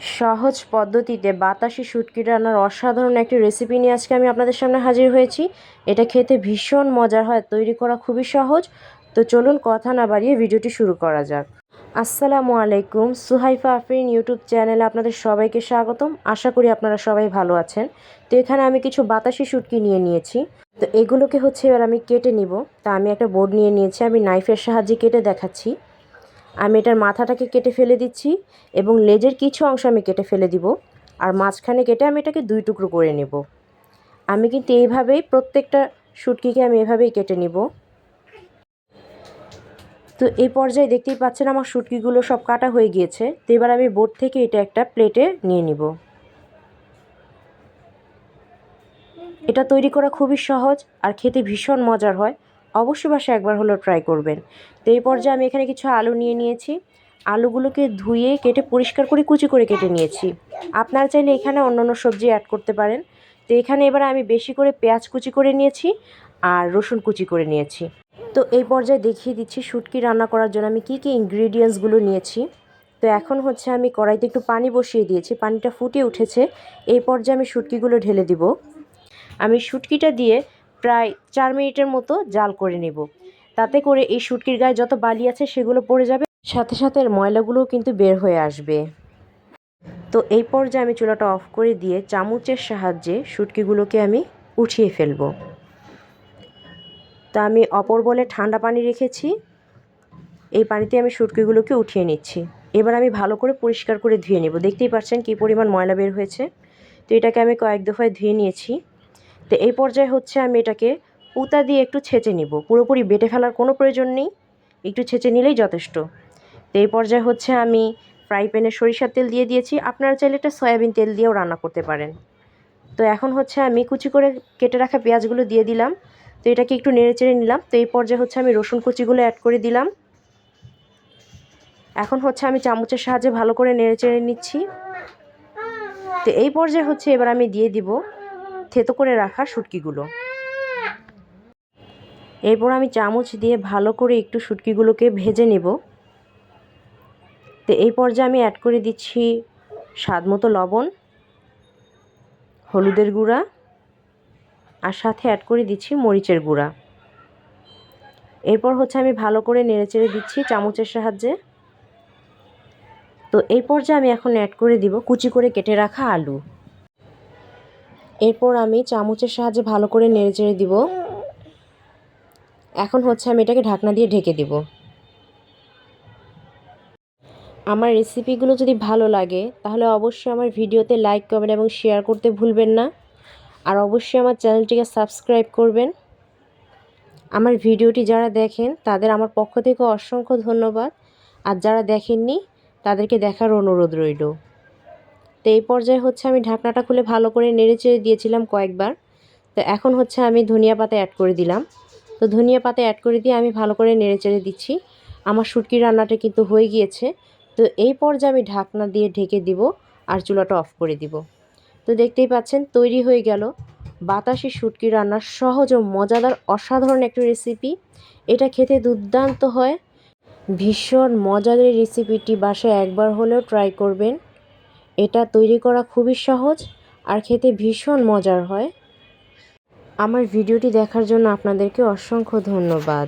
সহজ পদ্ধতিতে বাতাসি শুটকি রান্নার অসাধারণ একটি রেসিপি নিয়ে আজকে আমি আপনাদের সামনে হাজির হয়েছি। এটা খেতে ভীষণ মজার হয়, তৈরি করা খুবই সহজ। তো চলুন কথা না বাড়িয়ে ভিডিওটি শুরু করা যাক। আসসালামু আলাইকুম, সুহাইফা আফরিন ইউটিউব চ্যানেলে আপনাদের সবাইকে স্বাগতম। আশা করি আপনারা সবাই ভালো আছেন। তো এখানে আমি কিছু বাতাসি শুটকি নিয়ে নিয়েছি। তো এগুলোকে হচ্ছে এবার আমি কেটে নিব। তা আমি একটা বোর্ড নিয়ে নিয়েছি, আমি নাইফের সাহায্যে কেটে দেখাচ্ছি। আমি এটার মাথাটাকে কেটে ফেলে দিচ্ছি এবং লেজের কিছু অংশ আমি কেটে ফেলে দিব আর মাঝখানে কেটে আমি এটাকে দুই টুকরো করে নেব। আমি কিন্তু এইভাবেই প্রত্যেকটা শুটকিকে আমি এভাবেই কেটে নিব। তো এই পর্যায়ে দেখতেই পাচ্ছেন আমার শুটকিগুলো সব কাটা হয়ে গিয়েছে। তো এবার আমি বোর্ড থেকে এটা একটা প্লেটে নিয়ে নিব। এটা তৈরি করা খুবই সহজ আর খেতে ভীষণ মজার হয়। অবশ্যই বাসা একবার হলেও ট্রাই করবেন। তো এই পর্যায়ে আমি এখানে কিছু আলু নিয়ে নিয়েছি। আলুগুলোকে ধুয়ে কেটে পরিষ্কার করে কুচি করে কেটে নিয়েছি। আপনারা চাইলে এখানে অন্য অন্য সবজি অ্যাড করতে পারেন। তো এখানে এবার আমি বেশি করে পেঁয়াজ কুচি করে নিয়েছি আর রসুন কুচি করে নিয়েছি। তো এই পর্যায়ে দেখিয়ে দিচ্ছি শুটকি রান্না করার জন্য আমি কী কী ইনগ্রিডিয়েন্টসগুলো নিয়েছি। তো এখন হচ্ছে আমি কড়াইতে একটু পানি বসিয়ে দিয়েছি। পানিটা ফুটে উঠেছে। এই পর্যায়ে আমি শুটকিগুলো ঢেলে দিব। আমি শুটকিটা দিয়ে প্রায় চার মিনিটের মতো জাল করে নেব। তাতে করে এই শুটকির গায়ে যত বালি আছে সেগুলো পড়ে যাবে। সাথে সাথে ময়লাগুলোও কিন্তু বের হয়ে আসবে। তো এই পর্যায়ে আমি চুলাটা অফ করে দিয়ে চামচের সাহায্যে শুটকিগুলোকে আমি উঠিয়ে ফেলব। তা আমি অপর বলে ঠান্ডা পানি রেখেছি। এই পানিতে আমি শুটকিগুলোকে উঠিয়ে নিচ্ছি। এবার আমি ভালো করে পরিষ্কার করে ধুয়ে নেব। দেখতেই পাচ্ছেন কী পরিমাণ ময়লা বের হয়েছে। তো এটাকে আমি কয়েক দফায় ধুয়ে নিয়েছি। তো এই পর্যায়ে হচ্ছে আমি এটাকে পুতা দিয়ে একটু ছেঁচে নিব। পুরোপুরি বেটে ফেলার কোনো প্রয়োজন নেই, একটু ছেঁচে নিলেই যথেষ্ট। তো এই পর্যায়ে হচ্ছে আমি ফ্রাই প্যানে সরিষার তেল দিয়ে দিয়েছি। আপনারা চাইলে এটা সয়াবিন তেল দিয়েও রান্না করতে পারেন। তো এখন হচ্ছে আমি কুচি করে কেটে রাখা পেঁয়াজগুলো দিয়ে দিলাম। তো এটাকে একটু নেড়ে চেড়ে নিলাম। তো এই পর্যায়ে হচ্ছে আমি রসুন কুচিগুলো অ্যাড করে দিলাম। এখন হচ্ছে আমি চামচের সাহায্যে ভালো করে নেড়ে চেড়ে নিচ্ছি। তো এই পর্যায়ে হচ্ছে এবার আমি দিয়ে দিব থেতো করে রাখা শুটকিগুলো। এরপর আমি চামচ দিয়ে ভালো করে একটু শুটকিগুলোকে ভেজে নেব। তো এই পর্যায়ে আমি অ্যাড করে দিচ্ছি স্বাদ মতো লবণ, হলুদের গুঁড়া আর সাথে অ্যাড করে দিচ্ছি মরিচের গুঁড়া। এরপর হচ্ছে আমি ভালো করে নেড়েচেড়ে দিচ্ছি চামচের সাহায্যে। তো এই পর্যায়ে আমি এখন অ্যাড করে দিব কুচি করে কেটে রাখা আলু। এরপর আমি চামচের সাহায্যে ভালো করে নেড়ে চেড়ে দিব। এখন হচ্ছে আমি এটাকে ঢাকনা দিয়ে ঢেকে দিব। আমার রেসিপিগুলো যদি ভালো লাগে, তাহলে অবশ্যই আমার ভিডিওতে লাইক, কমেন্ট এবং শেয়ার করতে ভুলবেন না। আর অবশ্যই আমার চ্যানেলটিকে সাবস্ক্রাইব করবেন। আমার ভিডিওটি যারা দেখেন, তাদের আমার পক্ষ থেকে অসংখ্য ধন্যবাদ। আর যারা দেখেননি, তাদেরকে দেখার অনুরোধ রইল। তো এই পর্যায়ে হচ্ছে আমি ঢাকনাটা খুলে ভালো করে নেড়ে চেড়ে দিয়েছিলাম কয়েকবার। তো এখন হচ্ছে আমি ধনিয়া পাতা অ্যাড করে দিলাম। তো ধনিয়া পাতা অ্যাড করে দিয়ে আমি ভালো করে নেড়ে চেড়ে দিচ্ছি। আমার শুটকি রান্নাটা কিন্তু হয়ে গিয়েছে। তো এই পর্যায়ে আমি ঢাকনা দিয়ে ঢেকে দিব আর চুলাটা অফ করে দিব। তো দেখতেই পাচ্ছেন তৈরি হয়ে গেল বাতাসি শুটকি রান্নার সহজ ও মজাদার অসাধারণ একটি রেসিপি এটা খেতে দুর্দান্ত হয়। ভীষণ মজার এই রেসিপিটি বাসায় একবার হলেও ট্রাই করবেন। এটা তৈরি করা খুবই সহজ আর খেতে ভীষণ মজার হয়। আমার ভিডিওটি দেখার জন্য আপনাদেরকে অসংখ্য ধন্যবাদ।